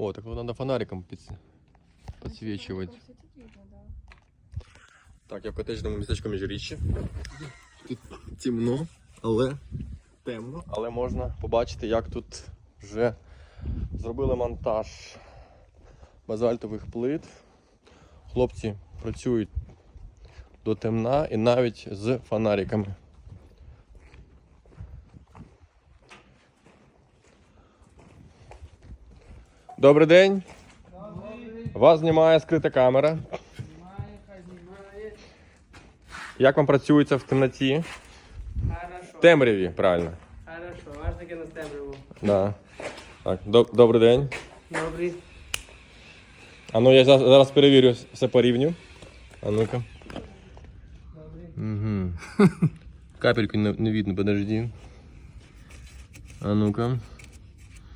О, так надо фонариком під... підсвічувати. Так, я в котеджному містечку Міжріччі. Тут темно, але темно. Але можна побачити, як тут вже зробили монтаж базальтових плит. Хлопці працюють до темна і навіть з фонариками. Добрий день. Вас знімає скрита камера. Знімає, хай знімає. Як вам працюється в темноті? Хорошо. Темряві, правильно. Хорошо, аж таки на темряву. Да. Так, доб- добрий день. Добрий. А ну я за- зараз перевірю все по рівню. А ну-ка. Добрий. Угу. Капельку не, не видно, подожди. А ну-ка.